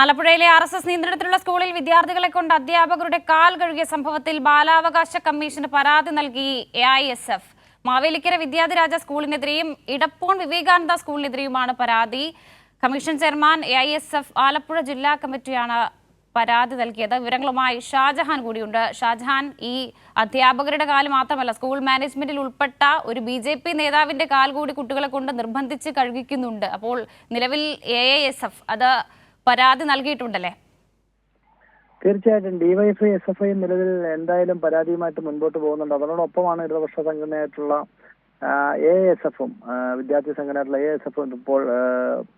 ആലപ്പുഴയിലെ R S S നിയന്ത്രണത്തിലുള്ള സ്കൂളിൽ വിദ്യാർത്ഥികളെ കൊണ്ട് അധ്യാപകരുടെ കാൽ കഴുകിയ സംഭവത്തിൽ ബാലാവകാശ കമ്മീഷന് പരാതി നൽകി A I S F Mavelikkara Vidyadhiraja സ്കൂളിനെതിരെയും Edappon Vivekananda സ്കൂളിനെതിരെയുമാണ് പരാതി. Commission chairman A I S F Alappuzha ജില്ലാ കമ്മിറ്റിയാണ് പരാതി നൽകിയത്. വിവരങ്ങളുമായി ഷാജഹാൻ കൂടിയുണ്ട്. ഷാജഹാൻ ഈ അധ്യാപകരുടെ കാൽ മാത്രമല്ല സ്കൂൾ മാനേജ്മെന്റിൽ ഉൾപ്പെട്ട ഒരു ബി ജെ പി നേതാവിന്റെ കാൽ കൂടി കുട്ടികളെ കൊണ്ട് നിർബന്ധിച്ച് കഴുകിക്കുന്നുണ്ട്. അപ്പോൾ നിലവിൽ എ ഐ എസ് എഫ് അത് പരാതി നൽകിയിട്ടുണ്ടല്ലേ? തീർച്ചയായിട്ടും ഡിവൈഎഫ്ഐ എസ് എഫ് ഐ നിലവിൽ എന്തായാലും പരാതിയുമായിട്ട് മുൻപോട്ട് പോകുന്നുണ്ട്. അതോടൊപ്പമാണ് ഇടതുപക്ഷ സംഘടനയായിട്ടുള്ള എ എസ് എഫും വിദ്യാർത്ഥി സംഘടനയായിട്ടുള്ള എ എസ് എഫും ഇപ്പോൾ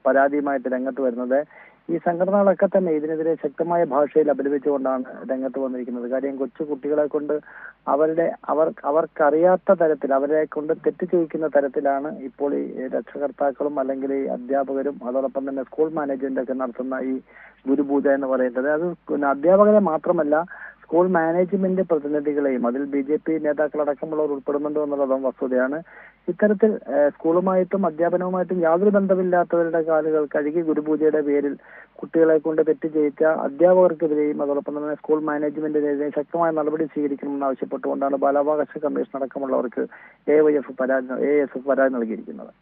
പരാതിയുമായിട്ട് രംഗത്ത് വരുന്നത്. ഈ സംഘടനകളൊക്കെ തന്നെ ഇതിനെതിരെ ശക്തമായ ഭാഷയിൽ അപലപിച്ചുകൊണ്ടാണ് രംഗത്ത് വന്നിരിക്കുന്നത്. കാര്യം കൊച്ചു കുട്ടികളെ കൊണ്ട് അവരുടെ അവർ അവർക്കറിയാത്ത തരത്തിൽ അവരെ കൊണ്ട് തെറ്റ് ചോദിക്കുന്ന തരത്തിലാണ് ഇപ്പോൾ ഈ രക്ഷകർത്താക്കളും അല്ലെങ്കിൽ ഈ അധ്യാപകരും അതോടൊപ്പം തന്നെ സ്കൂൾ മാനേജ്മെന്റ് ഒക്കെ നടത്തുന്ന ഈ ഗുരുപൂജ എന്ന് പറയുന്നത്. അത് അധ്യാപകരെ മാത്രമല്ല സ്കൂൾ മാനേജ്മെന്റ് പ്രതിനിധികളെയും അതിൽ ബി ജെ പി നേതാക്കളടക്കമുള്ളവർ ഉൾപ്പെടുന്നുണ്ടോ എന്നുള്ളതും വസ്തുതയാണ് ഇത്തരത്തിൽ സ്കൂളുമായിട്ടും അധ്യാപനവുമായിട്ടും യാതൊരു ബന്ധമില്ലാത്തവരുടെ കാലുകൾ കഴുകി ഗുരുപൂജയുടെ പേരിൽ കുട്ടികളെ കൊണ്ട് തെറ്റ് ചെയ്യിച്ച അധ്യാപകർക്കെതിരെയും അതോടൊപ്പം തന്നെ സ്കൂൾ മാനേജ്മെന്റിനെതിരെയും ശക്തമായ നടപടി സ്വീകരിക്കണമെന്ന് ആവശ്യപ്പെട്ടുകൊണ്ടാണ് ബാലാവകാശ കമ്മീഷൻ അടക്കമുള്ളവർക്ക് എ വൈ എഫ് പരാതി എ എസ് എഫ് പരാതി നൽകിയിരിക്കുന്നത്.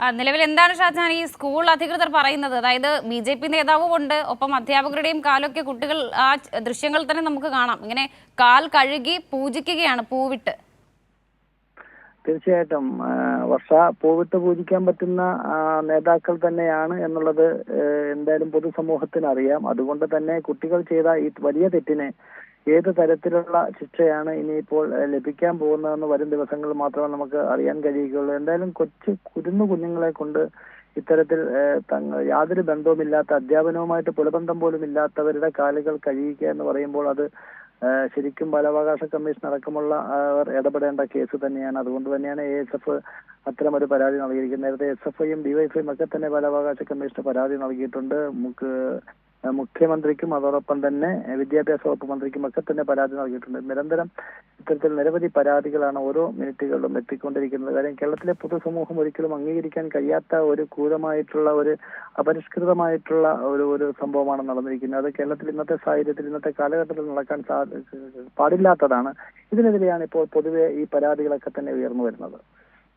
നിലവിൽ എന്താണ് ഷാജഹാൻ ഈ സ്കൂൾ അധികൃതർ പറയുന്നത്? അതായത് ബി ജെ പി നേതാവും ഉണ്ട് ഒപ്പം അധ്യാപകരുടെയും കാലൊക്കെ കുട്ടികൾ ആ ദൃശ്യങ്ങൾ തന്നെ നമുക്ക് കാണാം. ഇങ്ങനെ കാൽ കഴുകി പൂജിക്കുകയാണ് പൂവിട്ട്. തീർച്ചയായിട്ടും വർഷ പൂവിട്ട് പൂജിക്കാൻ പറ്റുന്ന നേതാക്കൾ തന്നെയാണ് എന്നുള്ളത് എന്തായാലും പൊതുസമൂഹത്തിന് അറിയാം. അതുകൊണ്ട് തന്നെ കുട്ടികൾ ചെയ്ത ഈ വലിയ തെറ്റിന് ഏത് തരത്തിലുള്ള ശിക്ഷയാണ് ഇനിയിപ്പോൾ ലഭിക്കാൻ പോകുന്നതെന്ന് വരും ദിവസങ്ങൾ മാത്രമേ നമുക്ക് അറിയാൻ കഴിയുകയുള്ളൂ. എന്തായാലും കൊച്ചു കുരുന്നു കുഞ്ഞുങ്ങളെ കൊണ്ട് ഇത്തരത്തിൽ തങ്ങൾ യാതൊരു ബന്ധവുമില്ലാത്ത അധ്യാപനവുമായിട്ട് പുലബന്ധം പോലും ഇല്ലാത്തവരുടെ കാലുകൾ കഴിയുക എന്ന് പറയുമ്പോൾ അത് ശരിക്കും ബാലാവകാശ കമ്മീഷൻ അടക്കമുള്ള അവർ ഇടപെടേണ്ട കേസ് തന്നെയാണ്. അതുകൊണ്ട് തന്നെയാണ് എ എസ് എഫ് അത്തരം ഒരു പരാതി നൽകിയിരിക്കുന്നത്. നേരത്തെ എസ് എഫ് ഐയും ഡിവൈഎഫ്ഐയും ഒക്കെ തന്നെ ബാലാവകാശ കമ്മീഷന് പരാതി നൽകിയിട്ടുണ്ട്. നമുക്ക് മുഖ്യമന്ത്രിക്കും അതോടൊപ്പം തന്നെ വിദ്യാഭ്യാസ വകുപ്പ് മന്ത്രിക്കും ഒക്കെ തന്നെ പരാതി നൽകിയിട്ടുണ്ട്. നിരന്തരം ഇത്തരത്തിൽ നിരവധി പരാതികളാണ് ഓരോ മിനിറ്റുകളിലും എത്തിക്കൊണ്ടിരിക്കുന്നത്. കാര്യം കേരളത്തിലെ പൊതുസമൂഹം ഒരിക്കലും അംഗീകരിക്കാൻ കഴിയാത്ത ഒരു ക്രൂരമായിട്ടുള്ള ഒരു അപരിഷ്കൃതമായിട്ടുള്ള ഒരു ഒരു സംഭവമാണ് നടന്നിരിക്കുന്നത്. അത് കേരളത്തിൽ ഇന്നത്തെ സാഹചര്യത്തിൽ ഇന്നത്തെ കാലഘട്ടത്തിൽ നടക്കാൻ പാടില്ലാത്തതാണ്. ഇതിനെതിരെയാണ് ഇപ്പോൾ പൊതുവെ ഈ പരാതികളൊക്കെ തന്നെ ഉയർന്നു വരുന്നത്.